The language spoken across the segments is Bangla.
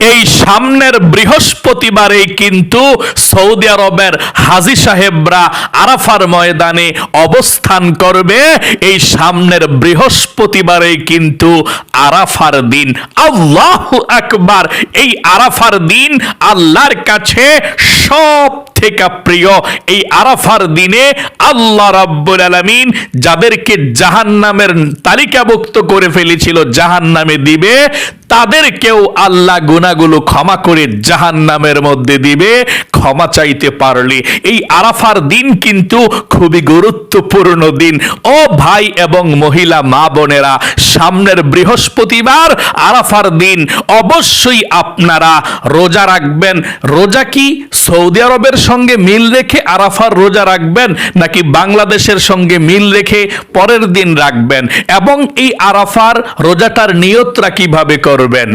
এই সামনের বৃহস্পতিবারে কিন্তু সৌদি আরবের হাজি সাহেবরা আরাফার ময়দানে অবস্থান করবে। এই সামনের বৃহস্পতিবারে কিন্তু আরাফার দিন। আল্লাহ আকবার! এই আরাফার দিন আল্লাহর কাছে সব থেকে প্রিয়। এই আরাফার দিনে আল্লাহ রাব্বুল আলামিন যাদেরকে জাহান্নামের তালিকাভুক্ত করে ফেলেছিল, জাহান্নামে দিবে তাদেরকেও আল্লাহ গুনাহগুলো ক্ষমা করে জাহান্নামের মধ্যে দিবে, ক্ষমা চাইতে পারলে। এই আরাফার দিন কিন্তু খুবই গুরুত্বপূর্ণ দিন। ও ভাই এবং মহিলা, মা বোনেরা, সামনের বৃহস্পতিবার আরাফার দিন। অবশ্যই আপনারা রোজা রাখবেন। রোজা কি সৌদি আরবের সঙ্গে মিল রেখে আরাফার রোজা রাখবেন, নাকি বাংলাদেশের সঙ্গে মিল রেখে পরের দিন রাখবেন? এবং এই আরাফার রোজাটার নিয়তরা কীভাবে করবেন।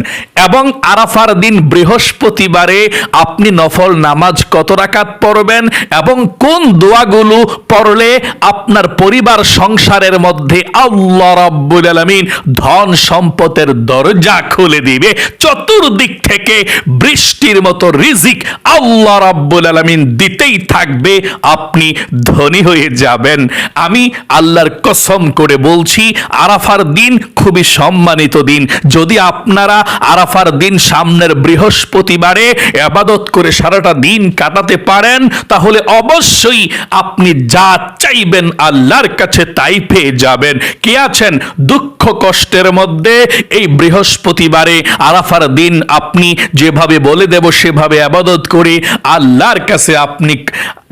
এবং আরাফার দিন বৃহস্পতিবারে আপনি নফল নামাজ কত রাকাত পড়বেন এবং কোন দোয়াগুলো পড়লে আপনার পরিবার সংসারের মধ্যে আল্লাহ রাব্বুল আলামিন ধন সম্পদের দরজা খুলে দিবে। চতুর্দিক থেকে বৃষ্টির মতো রিজিক আল্লাহ রাব্বুল আলামিন দিতেই থাকবে, আপনি ধনী হয়ে যাবেন। আমি আল্লাহর কসম করে বলছি, আরাফার দিন খুবই সম্মানিত দিন। যদি আপনারা আরাফার দিন সামনের বৃহস্পতিবারে আবাদত করে সারাটা দিন কাটাতে পারেন, তাহলে অবশ্যই আপনি যা চাইবেন আল্লাহর কাছে তাই পেয়ে যাবেন। কে আছেন? দুঃখ কষ্টের মধ্যে এই বৃহস্পতিবারে আরাফার দিন আপনি যেভাবে বলে দেব সেভাবে আবাদত করে আল্লাহর কাছে আপনি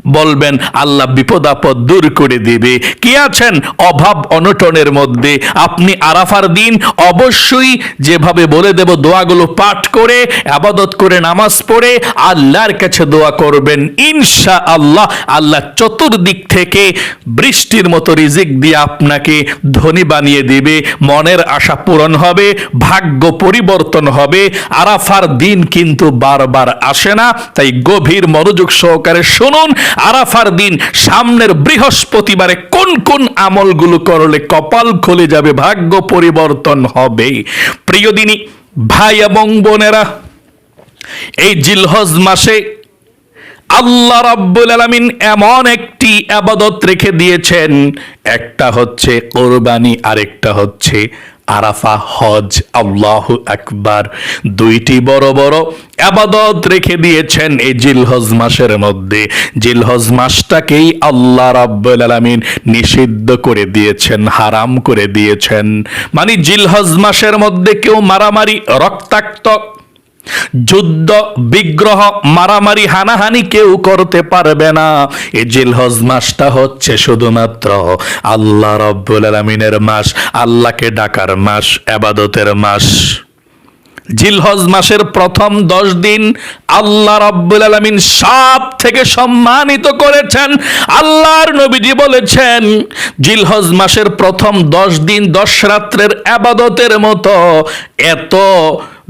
বলবেন, আল্লাহ বিপদ আপদ দূর করে দিবে। কি আছেন অভাব অনটনের মধ্যে? আপনি আরাফার দিন অবশ্যই যেভাবে বলে দেব, দোয়াগুলো পাঠ করে, আবাদত করে নামাজ পড়ে, আল্লাহর কাছে দোয়া করবেন। ইনশা আল্লাহ আল্লাহ চতুর্দিক থেকে বৃষ্টির মতো রিজিক দিয়ে আপনাকে ধনী বানিয়ে দিবে। মনের আশা পূরণ হবে, ভাগ্য পরিবর্তন হবে। আরাফার দিন কিন্তু বারবার আসে না, তাই গভীর মনোযোগ সহকারে শুনুন। আরাফার দিন সামনের বৃহস্পতিবারে কোন কোন আমলগুলো করলে কপাল খুলে যাবে, ভাগ্য পরিবর্তন হবে? প্রিয় দিনী, ভাই এবং বোনেরা, এই জিলহজ মাসে আল্লাহ রাব্বুল আলামিন এমন একটি আবাদত রেখে দিয়েছেন, একটা হচ্ছে কোরবানি, আরেকটা হচ্ছে আরাফা, হজ, আল্লাহ একবার দুইটি বড় বড় আবাদত রেখে দিয়েছেন এই জিলহজ মাসের মধ্যে। জিলহজ মাসটাকেই আল্লাহ রাব্বুল আলামিন নিষিদ্ধ করে দিয়েছেন, হারাম করে দিয়েছেন। মানে জিলহজ মাসের মধ্যে কেউ মারামারি, রক্তাক্ত যুদ্ধ, বিগ্রহ, মারামারি, হানাহানি কেউ করতে পারবে না। এ জিলহজ মাসটা হচ্ছে শুধুমাত্র আল্লাহ রব্বুল আলমিনের মাস, আল্লাহকে ডাকার মাস, আবাদতের মাস। জিলহজ মাসের প্রথম দশ দিন আল্লাহ রাব্বুল আলামিন সব থেকে সম্মানিত করেছেন। আল্লাহর নবীজি বলেছেন, জিলহজ মাসের প্রথম দশ দিন দশ রাত্রের আবাদতের মতো। এত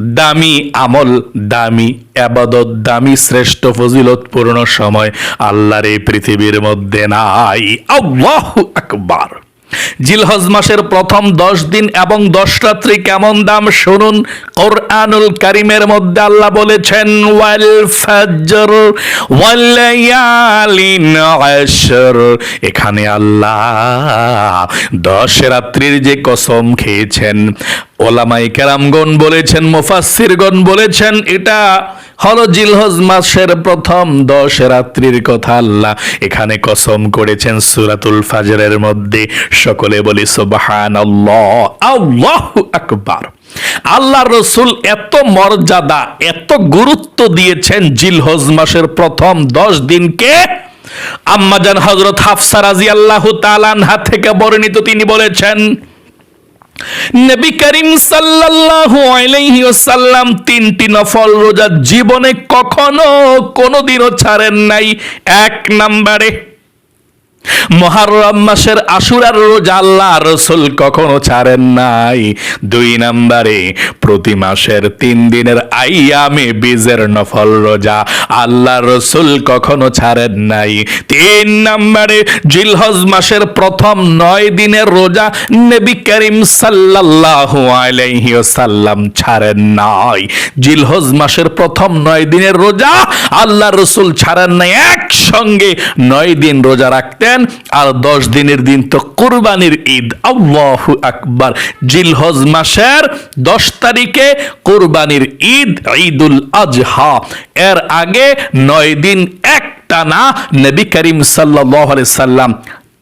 দামি আমল, দামি আবাদত, দামি শ্রেষ্ঠ ফজিলতপূর্ণ সময় আল্লাহর এই পৃথিবীর মধ্যে নাই। আল্লাহু আকবার। জিলহজ মাসের প্রথম দশ দিন এবং দশ রাত্রি কেমন দাম শুনুন। কোরআনুল কারিমের মধ্যে আল্লাহ বলেছেন, ওয়াল ফাজর ওয়ালায়ালিন আশর। এখানে আল্লাহ দশ রাত্রির যে কসম খেয়েছেন। ওলামাই কেরামগণ বলেছেন, মুফাসসিরগণ বলেছেন, এটা হলো জিলহজ মাসের প্রথম দশ রাত্রির কথা আল্লাহ এখানে কসম করেছেন সুরাতুল ফাজরের মধ্যে। সকলে বলি সুবহান আল্লাহ আকবার। আল্লাহ রসুল এত মর্যাদা, এত গুরুত্ব দিয়েছেন জিলহজ মাসের প্রথম দশ দিনকে। আম্মাজান হজরত হাফসা রাজি আল্লাহ তালানহা থেকে বর্ণিত তিনি বলেছেন নবী করিম সাল্লাল্লাহু আলাইহি ওয়াসাল্লাম তিনটি নফল রোজা জীবনে কখনো কোনোদিনও ছাড়েন নাই। এক নম্বরে মহারম মাসের আশুরার রোজা আল্লাহ রসুল কখনো ছাড়েন নাই। দুই নম্বরে, প্রতি মাসের তিন দিনের আইয়ামে বীজের নফল রোজা আল্লাহ রসুল কখনো ছাড়েন নাই। তিন নম্বরে, জিলহজ মাসের প্রথম নয় দিনের রোজা নবী করিম সাল্লাল্লাহু আলাইহি ওয়াসাল্লাম ছাড়েন নাই। জিলহজ মাসের প্রথম নয় দিনের রোজা আল্লাহ রসুল ছাড়েন নাই। একসঙ্গে নয় দিন রোজা রাখতেন আর দশ দিনের দিন তো কোরবানির ঈদ। আল্লাহ আকবার। জিলহজ মাসের দশ তারিখে কোরবানির ঈদ, ঈদুল আজহা। এর আগে নয় দিন একটানা নবী করিম সাল্লাহ সাল্লাম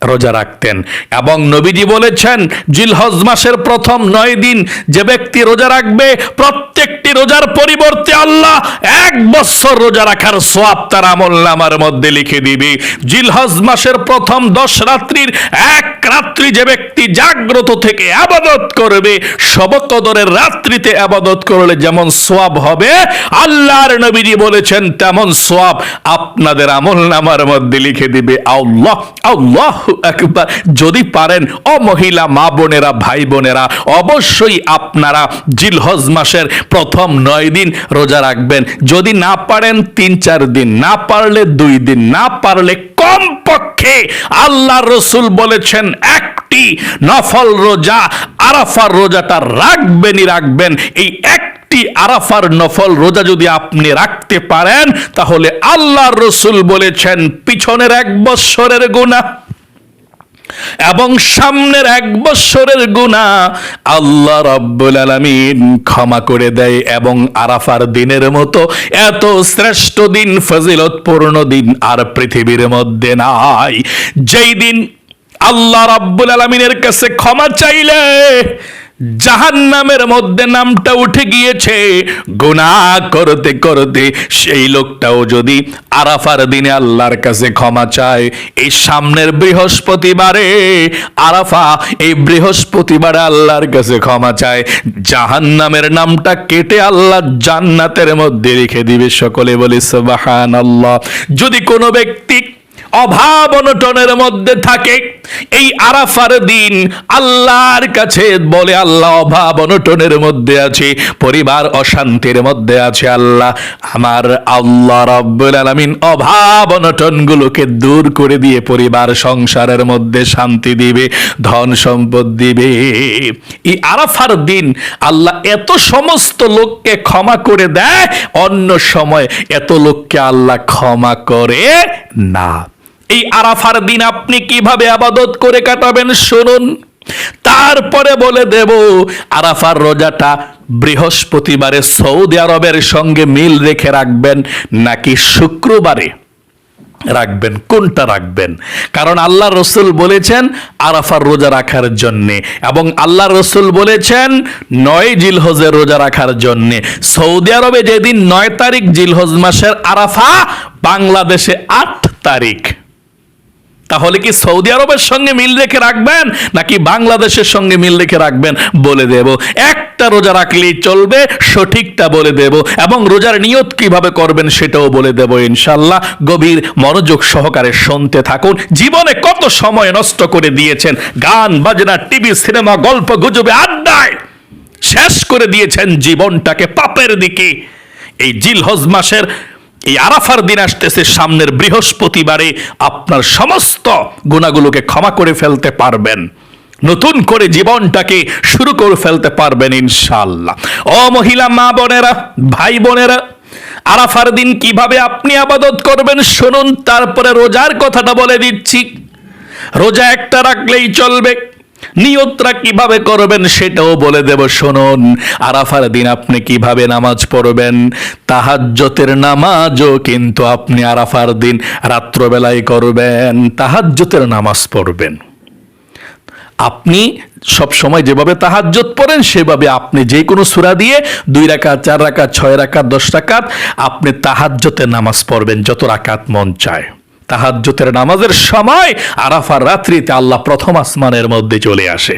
রোজা রাখতেন। এবং নবীজি বলেছেন, জিলহজ মাসের প্রথম নয় দিন যে ব্যক্তি রোজা রাখবে, প্রত্যেকটি রোজার পরিবর্তে আল্লাহ এক বছর রোজা রাখার সোয়াব তার আমল নামার মধ্যে লিখে দিবে। জিলহজ মাসের প্রথম দশ রাত্রির এক রাত্রি যে ব্যক্তি জাগ্রত থেকে আবাদত করবে, শবকদরের রাত্রিতে আবাদত করলে যেমন সোয়াব হবে, আল্লাহর নবীজি বলেছেন, তেমন সোয়াব আপনাদের আমল নামার মধ্যে লিখে দিবে। আল্লাহ আল্লাহ। একবার যদি পারেন, ও মহিলা, মা বোনেরা, ভাই বোনেরা, অবশ্যই আপনারা জিলহজ মাসের প্রথম নয় দিন রোজা রাখবেন। যদি না পারেন, তিন চার দিন। না পারলে দুই দিন। না পারলে কম পক্ষে আল্লাহ রসুল বলেছেন, একটি নফল রোজা, আরাফার রোজাটা রাখবেনই রাখবেন। এই এক একটি আরাফার নফল রোজা যদি আপনি রাখতে পারেন, তাহলে আল্লাহ রসুল বলেছেন, পিছনের এক বৎসরের গুণা এবং সামনের এক বৎসরের গুণা আল্লাহ রব্বুল আলামিন ক্ষমা করে দেয় এবং আরাফার দিনের মতো এত শ্রেষ্ঠ দিন, ফজিলতপূর্ণ দিন আর পৃথিবীর মধ্যে নাই। যেই দিন আল্লাহ রাব্বুল আলামিনের কাছে ক্ষমা চাইলে জাহান্নামের মধ্যে নামটা উঠে গিয়েছে। গুনাহ করতে করতে সেই লোকটাও যদি আরাফার দিনে আল্লাহর কাছে ক্ষমা চায় এই সামনের বৃহস্পতিবারে আরাফা এই বৃহস্পতিবারে আল্লাহর কাছে ক্ষমা চায়। জাহান্নামের নামটা কেটে আল্লাহ জান্নাতের মধ্যে রেখে দিবে। সকলে বলি, সুবহানাল্লাহ। যদি কোনো ব্যক্তি অভাব অনটনের মধ্যে থাকে। এই আরাফার দিন আল্লাহর কাছে বলে, আল্লাহ, অভাব অনটনের মধ্যে আছে, পরিবার অশান্তির মধ্যে আছে, আল্লাহ, আমার আল্লাহ রব্বুল আলামিন অভাব অনটনগুলোকে দূর করে দিয়ে পরিবার সংসারের মধ্যে শান্তি দিবে, ধন সম্পদ দিবে। এই আরাফার দিন আল্লাহ এত সমস্ত লোককে ক্ষমা করে দেয়, অন্য সময় এত লোককে আল্লাহ ক্ষমা করে না। এই আরাফার দিন আপনি কীভাবে আবাদত করে কাটাবেন শুনুন। তারপরে বলে দেব, আরাফার রোজাটা বৃহস্পতিবারে সৌদি আরবের সঙ্গে মিল রেখে রাখবেন নাকি শুক্রবারে? রাখবেন, কোনটা রাখবেন? কারণ আল্লাহ রসুল বলেছেন আরাফার রোজা রাখার জন্যে এবং আল্লাহ রসুল বলেছেন নয় জিলহজের রোজা রাখার জন্যে। সৌদি আরবে যেদিন নয় তারিখ জিলহজ মাসের আরাফা, বাংলাদেশে আট তারিখ। তাহলে কি সৌদি আরবের সঙ্গে মিল রেখে রাখবেন নাকি বাংলাদেশের সঙ্গে মিল রেখে রাখবেন? বলে দেব। একটা রোজা রাখলেই চলবে, সঠিকটা বলে দেব। এবং রোজার নিয়ত কীভাবে করবেন সেটাও বলে দেব ইনশাল্লাহ গভীর মনোযোগ সহকারে শুনতে থাকুন। জীবনে কত সময় নষ্ট করে দিয়েছেন? গান, বাজনা, টিভি, সিনেমা, গল্প, গুজবে, আড্ডায় শেষ করে দিয়েছেন জীবনটাকে পাপের দিকে। এই জিলহজ মাসের এই আরাফার দিন আসতেছে সামনের বৃহস্পতিবারে, আপনার সমস্ত গুণাগুলোকে ক্ষমা করে ফেলতে পারবেন। নতুন করে জীবনটাকে শুরু করে ফেলতে পারবেন ইনশাল্লাহ ও মহিলা, মা বোনেরা, ভাই বোনেরা, আরাফার দিন কীভাবে আপনি আবাদত করবেন শুনুন, তারপরে রোজার কথাটা বলে দিচ্ছি। রোজা একটা রাখলেই চলবে। নিয়তরা কীভাবে করবেন সেটাও বলে দেব, শুনুন। আরাফার দিন আপনি কীভাবে নামাজ পড়বেন? তাহাজ্জতের নামাজও কিন্তু আপনি আরাফার দিন রাত্রবেলায় করবেন, তাহাজ্জতের নামাজ পড়বেন। আপনি সব সময় যেভাবে তাহাজ্জত পড়েন, সেভাবে আপনি যে কোনো সূরা দিয়ে দুই রাকাত, চার রাকাত, ছয় রাকাত, দশ রাকাত আপনি তাহাজ্জতের নামাজ পড়বেন, যত রাকাত মন চায়। তাহাজ্জতের নামাজের সময় আরাফার রাত্রিতে আল্লাহ প্রথম আসমানের মধ্যে চলে আসে।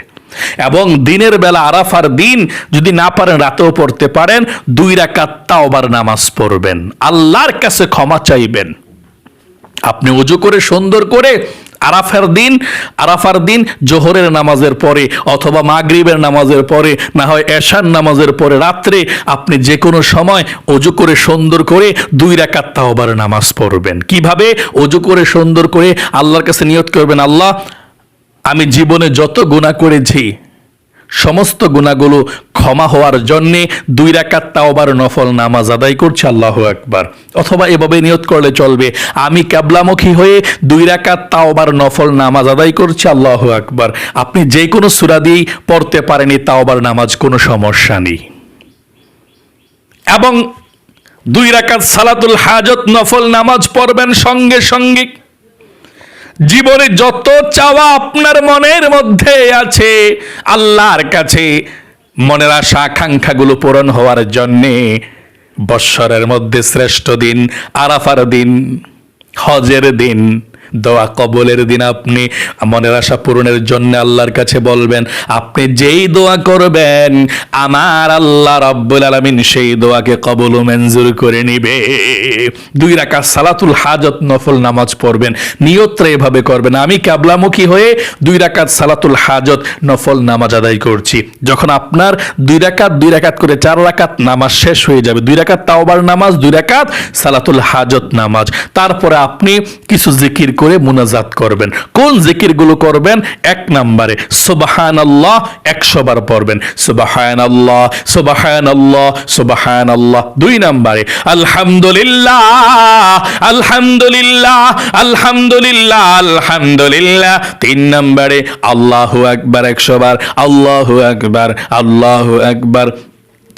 এবং দিনের বেলা আরাফার দিন যদি না পারেন, রাতেও পড়তে পারেন, দুই রাকাত তাওবার নামাজ পড়বেন। আল্লাহর কাছে ক্ষমা চাইবেন। আপনি উজু করে, সুন্দর করে আরাফার দিন আরাফার দিন জোহরের নামাজের পরে অথবা মাগরিবের নামাজের পরে, না হয় এশার নামাজের পরে রাত্রে আপনি যে কোনো সময় অজু করে সুন্দর করে দুই রাকাত তাওবার নামাজ পড়বেন। কীভাবে? অজু করে সুন্দর করে আল্লাহর কাছে নিয়ত করবেন, আল্লাহ, আমি জীবনে যত গুণা করেছি সমস্ত গুণাগুলো ক্ষমা হওয়ার জন্যে দুই রাকাত তাওবার নফল নামাজ আদায় করছে আল্লাহ একবার অথবা এভাবে নিয়ত করলে চলবে, আমি ক্যাবলামুখী হয়ে দুই রাকাত তাওবার নফল নামাজ আদায় করছি আল্লাহ একবার আপনি যে কোনো সুরা দিয়েই পড়তে পারেনি তাওবার নামাজ কোনো সমস্যা নেই। এবং দুই রাকাত সালাতুল হাজত নফল নামাজ পড়বেন সঙ্গে সঙ্গে জীবনে যত চাওয়া আপনার মনের মধ্যে আছে, আল্লাহর কাছে মনের আশা, আকাঙ্ক্ষাগুলো পূরণ হওয়ার জন্যে বৎসরের মধ্যে শ্রেষ্ঠ দিন, আরাফার দিন, হজের দিন দোয়া কবলের দিন আপনি, মনের আশা পূরণের জন্য আল্লাহর কাছে বলবেন, আপনি যেই দোয়া করবেন, আমার আল্লাহ রব্বুল আলমিন সেই দোয়াকে কবল ও মঞ্জুর করে নিবে। দুই রাখা সালাতুল হাজত নফল নামাজ পড়বেন নিয়ত্রে এভাবে করবেন। আমি ক্যাবলামুখী হয়ে দুই রাকাত সালাতুল হাজত নফল নামাজ আদায় করছি। যখন আপনার দুই রাকাত দুই রাকাত করে চার রাকাত নামাজ শেষ হয়ে যাবে, দুই রাকাত তাওবার নামাজ, দুই রাকাত সালাতুল হাজত নামাজ। তারপরে আপনি কিছু জিকির করে মুনাজাত করবেন। কোন জিকিরগুলো করবেন? এক নম্বরে সুবাহান আল্লাহ একশো বার পড়বেন। সুবাহান আল্লাহ সুবাহান আল্লাহ সুবাহান আল্লাহ দুই নম্বরে, আলহামদুলিল্লাহ আলহামদুলিল্লাহ আলহামদুলিল্লাহ আলহামদুলিল্লাহ। তিন নম্বরে, আল্লাহু আকবার একশো বার, আল্লাহু আকবার আল্লাহু আকবার।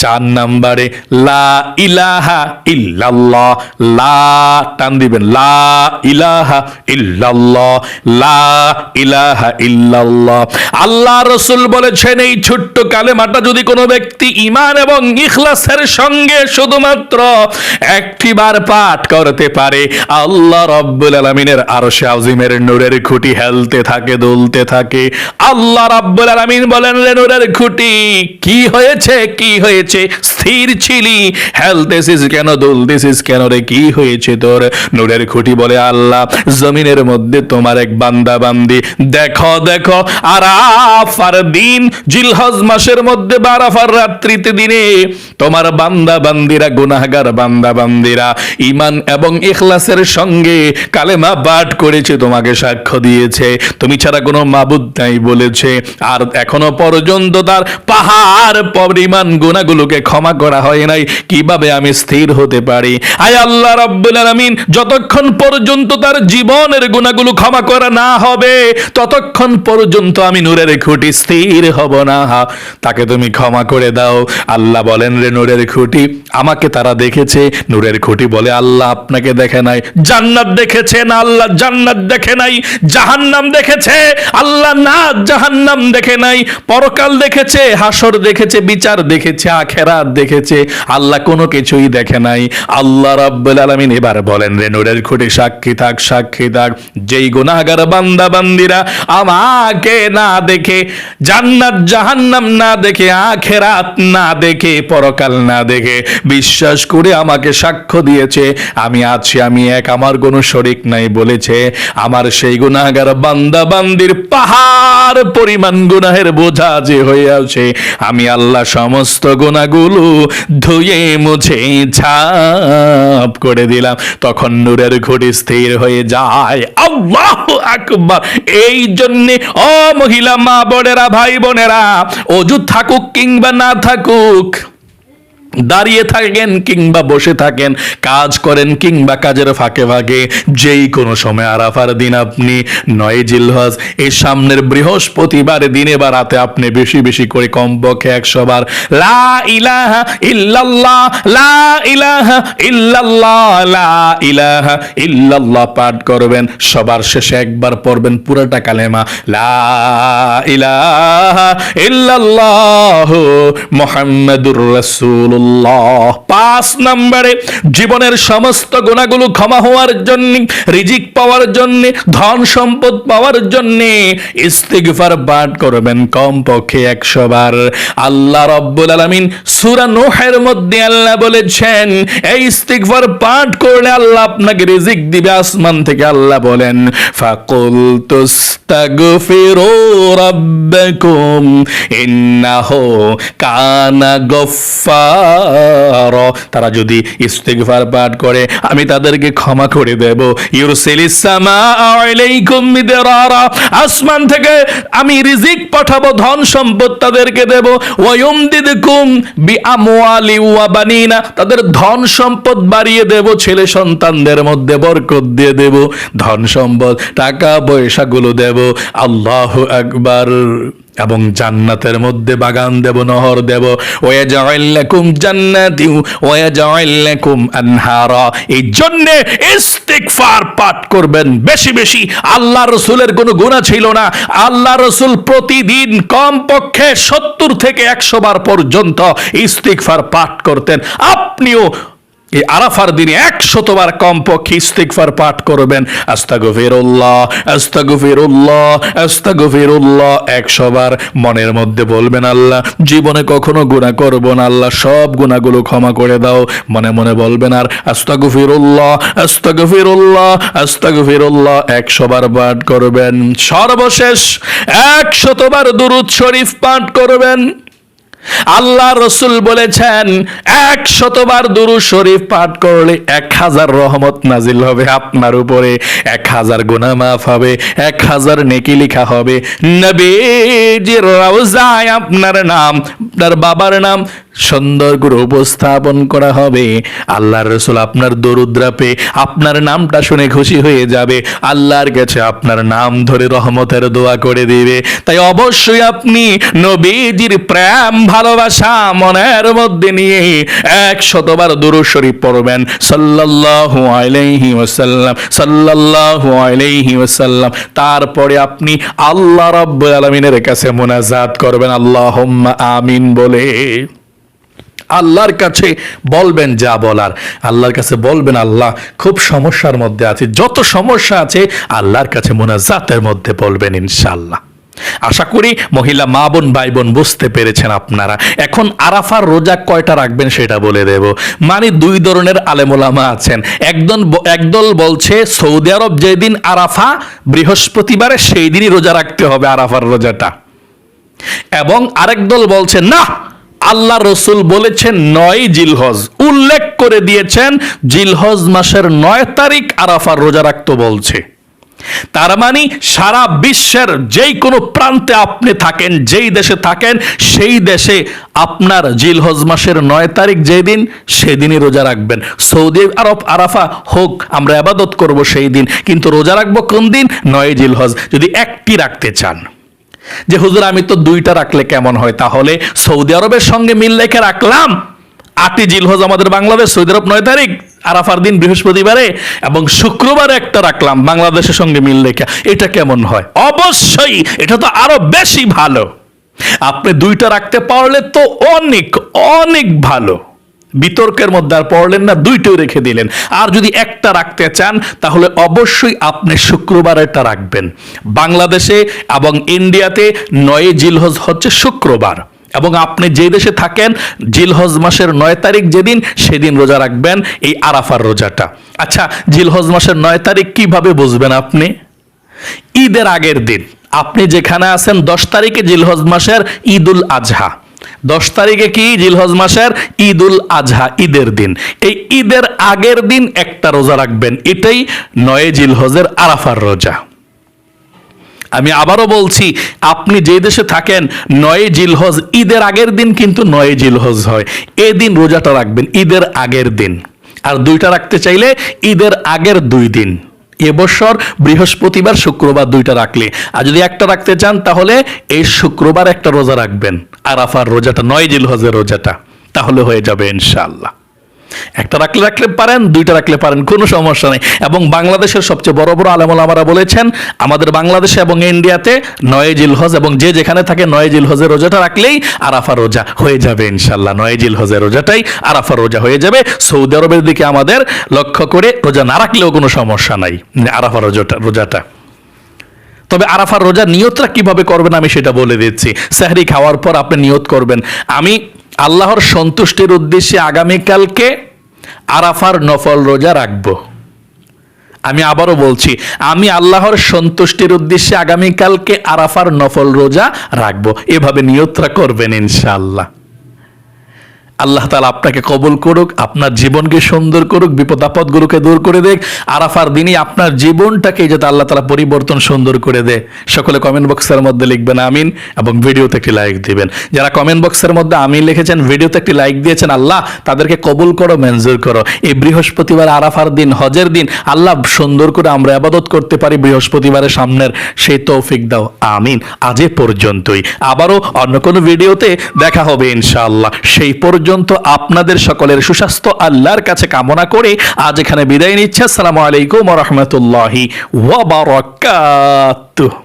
চার নাম্বারে, লা ইলাহা ইল্লাল্লাহ। লা টান দিবেন, লা ইলাহা ইল্লাল্লাহ, লা ইলাহা ইল্লাল্লাহ। আল্লাহ রসুল বলেছেন, এই ছোট্ট কালেমাটা যদি কোনো ব্যক্তি ইমান এবং ইখলাসের সঙ্গে শুধুমাত্র একটিবার পাঠ করতে পারে, আল্লাহ রব্বুল আলমিনের আরশে আজিমের নূরের খুঁটি হেলতে থাকে, দুলতে থাকে। আল্লাহ রাব্বুল আলামিন বলেন রে নূরের খুঁটি কি হয়েছে কি হয়েছে? হয়েছে স্থির ছিলি। হেলতেছিস কেন দুলতেছিস কেন রে? কি হয়েছে তোর? নূরের খুঁটি বলে, আল্লাহ, জমিনের মধ্যে তোমার এক বান্দা বান্দি। দেখো দেখো, আরাফার দিন, জিলহজ মাসের মধ্যে বারাফার রাত্রিতে দিনে তোমার বান্দা বান্দিরা, গুনাহগার বান্দা বান্দিরা ইমান এবং ইখলাসের সঙ্গে কালেমা পাঠ করেছে, তোমাকে সাক্ষ্য দিয়েছে। তুমি ছাড়া কোনো মাবুদ নাই, বলেছে। আর এখনও পর্যন্ত তার পাহাড় পরিমাণ গুণাগুলোকে ক্ষমা করা হয় নাই, কীভাবে আমি স্থির হতে পারি? আয় আল্লাহ রাব্বুল আলামিন, যতক্ষণ পর্যন্ত তার জীবনের গুণাগুলো ক্ষমা করা না হবে, ততক্ষণ পর্যন্ত আমি নূরের খুঁটি স্থির হব না। তাকে তুমি ক্ষমা করে দাও। আল্লাহ বলেন রে নূরের খুঁটি, আমাকে তারা দেখেছে, নূরের খুঁটি বলে আল্লাহ আপনাকে দেখে নাই। জান্নাত দেখেছে না আল্লাহ জান্নাত দেখে নাই, জাহান্নাম দেখেছে, আল্লাহ না জাহান্নাম দেখে নাই। পরকাল দেখেছে, হাসর দেখেছে, বিচার দেখেছে, আখেরাত দেখেছে। আল্লাহ কোনো কিছুই দেখে নাই। আল্লাহ রাব্বুল আলামিন এবার বলেন, রে নূরের খুঁটি, সাক্ষী থাক সাক্ষী থাক। যেই গুনাহগার বান্দা, বান্দিরা আমাকে না দেখে, জান্নাত, জাহান্নাম না দেখে, আখেরাত না দেখে, পরকাল না দেখে, বিশ্বাস করে আমাকে সাক্ষ্য দিয়েছে। আমি আছি, আমি এক, আমার কোনো শরিক নাই, বলেছে। আমার সেই গুনাহগার বান্দা, বান্দির পাহাড় পরিমাণ গুনাহের বোঝা যে হয়ে আছে। আমি আল্লাহ সমস্ত গুণাগুলো ধুয়ে মুছে ছাপ করে দিলাম। তখন নূরের ঘড়ি স্থির হয়ে যায়। আল্লাহ আকবার। এই জন্যে ও মহিলা মা বোনেরা, ভাই বোনেরা অজু থাকুক কিংবা না থাকুক দাঁড়িয়ে থাকেন কিংবা বসে থাকেন, কাজ করেন কিংবা কাজের ফাঁকে ফাঁকে, যেই কোনো সময় আরাফার দিন আপনি নয় জিলহজ এই সামনের বৃহস্পতিবার দিনে বা রাতে আপনি বেশি বেশি করে কমপক্ষে একশো বার লা ইলাহা ইল্লাল্লাহ, লা ইলাহা ইল্লাল্লাহ, লা ইলাহা ইল্লাল্লাহ পাঠ করবেন। সবার শেষে একবার পড়বেন পুরোটা কালেমা, লা ইলাহা ইল্লাল্লাহ মুহাম্মাদুর রাসূলুল্লাহ। পাঁচ নম্বরে, জীবনের সমস্ত গুণাগুলো ক্ষমা হওয়ার জন্য, রিজিক পাওয়ার জন্য, ধন সম্পদ পাওয়ার জন্য ইস্তিগফার পাঠ করবেন কমপক্ষে একশো বার। আল্লাহ রব্বুল আলামিন সূরা নূহের মধ্যে আল্লাহ বলেছেন, এই ইস্তিগফার পাঠ করলে আল্লাহ আপনাকে রিজিক দিবে। আসমান থেকে আল্লাহ বলেন ফাকুল তুস্তাগফিরু রাব্বাকুম, ইন্নাহু কানা গফফার তারা যদি ইস্তিগফার পাঠ করে, আমি তাদেরকে ক্ষমা করে দেব। আসমান থেকে আমি রিজিক পাঠাবো, ধন সম্পদ তাদেরকে দেব। ওয়ায়ুমদিদকুম বিআমওয়ালি ওয়া বানিনা। তাদের ধন সম্পদ বাড়িয়ে দেব, ছেলে সন্তানদের মধ্যে বরকত দিয়ে দেব। ধন সম্পদ, টাকা পয়সাগুলো দেব। আল্লাহ আকবার। এবং জান্নাতের মধ্যে বাগান দেব, নহর দেব। ওয়া জাআল্লাকুম জান্নাতি ওয়া জাআল্লাকুম আনহারা। এই জন্য ইস্তিগফার পাঠ করবেন বেশি বেশি। আল্লাহ রসুলের কোনো গুনাহ ছিল না। আল্লাহ রসুল প্রতিদিন কমপক্ষে সত্তর থেকে একশো বার পর্যন্ত ইস্তিগফার পাঠ করতেন। আপনিও এই আরাফার দিনে একশতবার কমপক্ষে ইস্তিগফার পাঠ করবেন। আস্তাগফিরুল্লাহ আস্তাগফিরুল্লাহ আস্তাগফিরুল্লাহ। একশো বার মনের মধ্যে বলবেন, আল্লাহ, জীবনে কখনো গুনাহ করব না। আল্লাহ, সব গুনাহগুলো ক্ষমা করে দাও। মনে মনে বলবেন, আর আস্তাগফিরুল্লাহ আস্তাগফিরুল্লাহ আস্তাগফিরুল্লাহ। একশো বার পাঠ করবেন। সর্বশেষ একশতবার দুরুদ শরীফ পাঠ করবেন। আল্লাহ রসুল বলেছেন এক শতবার দুরু শরীফ পাঠ করলে এক হাজার রহমত নাজিল হবে আপনার উপরে, এক হাজার গুনাহ মাফ হবে, এক হাজার নেকি লিখা হবে। নবীজির রওজায় আপনার নাম, আপনার বাবার নাম সুন্দর করে উপস্থাপন করা হবে। আল্লাহর রসুল আপনার দরুদ্রাপে আপনার নামটা শুনে খুশি হয়ে যাবে। আল্লাহর কাছে আপনার নাম ধরে রহমতের দোয়া করে দিবে। তাই অবশ্যই আপনি নবীজির প্রেম ভালোবাসা মনের মধ্যে নিয়ে এক শতবার দুরু শরীফ পড়বেন। সাল্লাল্লাহু আলাইহি ওয়াসাল্লাম, সাল্লাল্লাহু আলাইহি ওয়াসাল্লাম। তারপরে আপনি আল্লাহ রাব্বুল আলামিনের কাছে মোনাজাত করবেন। আল্লাহুম্মা আমিন বলে। আল্লাহর কাছে বলবেন যা বলার। আল্লাহর কাছে বলবেন, আল্লাহ, খুব সমস্যার মধ্যে আছে। যত সমস্যা আছে, আল্লাহর কাছে মোনাজাতের মধ্যে বলবেন ইনশাআল্লাহ। আশা করি মহিলা মা বোন, ভাই বোন বুঝতে পেরেছেন আপনারা। এখন আরাফার রোজা কয়টা রাখবেন সেটা বলে দেব। মানে দুই ধরনের আলেমোলামা আছেন। একদল একদল বলছে, সৌদি আরব যেদিন আরাফা, বৃহস্পতিবারে সেই দিনই রোজা রাখতে হবে আরাফার রোজাটা। এবং আরেক দল বলছে, না, আল্লাহ রসুল বলেছেন নয় জিলহজ। উল্লেখ করে দিয়েছেন, জিলহজ মাসের নয় তারিখ আরাফার রোজা রাখতে বলছে। তার মানে সারা বিশ্বের যেই কোনো প্রান্তে আপনি থাকেন, যেই দেশে থাকেন, সেই দেশে আপনার জিলহজ মাসের নয় তারিখ যেই দিন সেদিনই রোজা রাখবেন। সৌদি আরব আরাফা হোক, আমরা আবাদত করব সেই দিন, কিন্তু রোজা রাখব কোন দিন? নয় জিলহজ। যদি একটি রাখতে চান, যে হুজুর আমি তো দুইটা রাখলে কেমন হয়? তাহলে সৌদি আরবের সঙ্গে মিল রেখে রাখলাম। আটই জিলহজ আমাদের বাংলাদেশ, সৌদি আরব নয় তারিখ। আরাফার দিন বৃহস্পতিবারে এবং শুক্রবার একটা রাখলাম বাংলাদেশের সঙ্গে মিল রেখে। এটা কেমন হয়? অবশ্যই এটা তো আরও বেশি ভালো। আপনি দুইটা রাখতে পারলে তো অনেক অনেক ভালো। বিতর্কের মধ্যে আর পড়লেন না, দুইটাই রেখে দিলেন। আর যদি একটা রাখতে চান, তাহলে অবশ্যই আপনি শুক্রবারেরটা রাখবেন। বাংলাদেশে এবং ইন্ডিয়াতে নয় জিলহজ হচ্ছে শুক্রবার। এবং আপনি যে দেশে থাকেন, জিলহজ মাসের নয় তারিখ যেদিন, সেদিন রোজা রাখবেন, এই আরাফার রোজাটা। আচ্ছা জিলহজ মাসের নয় তারিখ কীভাবে বুঝবেন আপনি? ঈদের আগের দিন। আপনি যেখানে আছেন, দশ তারিখে জিলহজ মাসের ঈদুল আজহা। দশ তারিখে কি জিলহজ মাসের? ঈদুল আজহা, ঈদের দিন। এই ঈদের আগের দিন একটা রোজা রাখবেন। এটাই নয় জিলহজের আরাফার রোজা। আমি আবারও বলছি, আপনি যে দেশে থাকেন, নয় জিলহজ, ঈদের আগের দিন কিন্তু নয় জিলহজ হয়। এদিন রোজাটা রাখবেন, ঈদের আগের দিন। আর দুইটা রাখতে চাইলে ঈদের আগের দুই দিন। এবছর বৃহস্পতিবার, শুক্রবার দুইটা রাখলে। আর যদি একটা রাখতে চান, তাহলে এই শুক্রবার একটা রোজা রাখবেন। আর আরাফার রোজাটা, নয় জিলহজের রোজাটা। তাহলে হয়ে যাবে ইনশাআল্লাহ। একটা রাখলে রাখলে পারেন, দুইটা রাখলে পারেন, কোনো সমস্যা নেই। এবং বাংলাদেশের সবচেয়ে বড় বড় আলেমুল আমারা বলেছেন, আমাদের বাংলাদেশে এবং ইন্ডিয়াতে নয় জিলহজ এবং যে যেখানে থাকে নয় জিলহজের রোজাটা রাখলেই আরাফা রোজা হয়ে যাবে ইনশাল্লাহ নয় জিলহজের রোজাটাই আরাফা রোজা হয়ে যাবে। সৌদি আরবের দিকে আমাদের লক্ষ্য করে রোজা না রাখলেও কোনো সমস্যা নাই, আরাফা রোজাটা রোজাটা। তবে আরাফার রোজা নিয়তটা কীভাবে করবেন আমি সেটা বলে দিচ্ছি। সাহরি খাওয়ার পর আপনি নিয়ত করবেন। আমি আল্লাহর সন্তুষ্টির উদ্দেশ্যে আগামীকালকে আরাফার নফল রোজা রাখব। আমি আবারও বলছি, আমি আল্লাহর সন্তুষ্টির উদ্দেশ্যে আগামীকালকে আরাফার নফল রোজা রাখব। এভাবে নিয়ত্রা করবেন ইনশাআল্লাহ। আল্লাহ তালা আপনাকে কবুল করুক, আপনার জীবনকে সুন্দর করুক, বিপদ আপদগুলোকে দূর করে দেখ আরাফার দিনই আপনার জীবনটাকে যাতে আল্লাহ তালা পরিবর্তন সুন্দর করে দেয়। সকলে কমেন্ট বক্সের মধ্যে লিখবেন, আমিন, এবং ভিডিওতে একটি লাইক দিবেন। যারা কমেন্ট বক্সের মধ্যে আমিন লিখেছেন, ভিডিওতে একটি লাইক দিয়েছেন, আল্লাহ তাদেরকে কবুল করো, মঞ্জুর করো। এই বৃহস্পতিবার আরাফার দিন, হজের দিন, আল্লাহ সুন্দর করে আমরা আবাদত করতে পারি বৃহস্পতিবারের সামনের। সেই তৌফিক দাও, আমিন। আজ পর্যন্তই। আবারও অন্য কোনো ভিডিওতে দেখা হবে ইনশাআল্লাহ। সেই পর্যন্ত আপনাদের সকলের সুস্বাস্থ্য আল্লাহর কাছে কামনা করে আজ এখানে বিদায় নিচ্ছে। আসসালামু আলাইকুম রহমতুল্লাহি ওয়া বারাকাতুহু।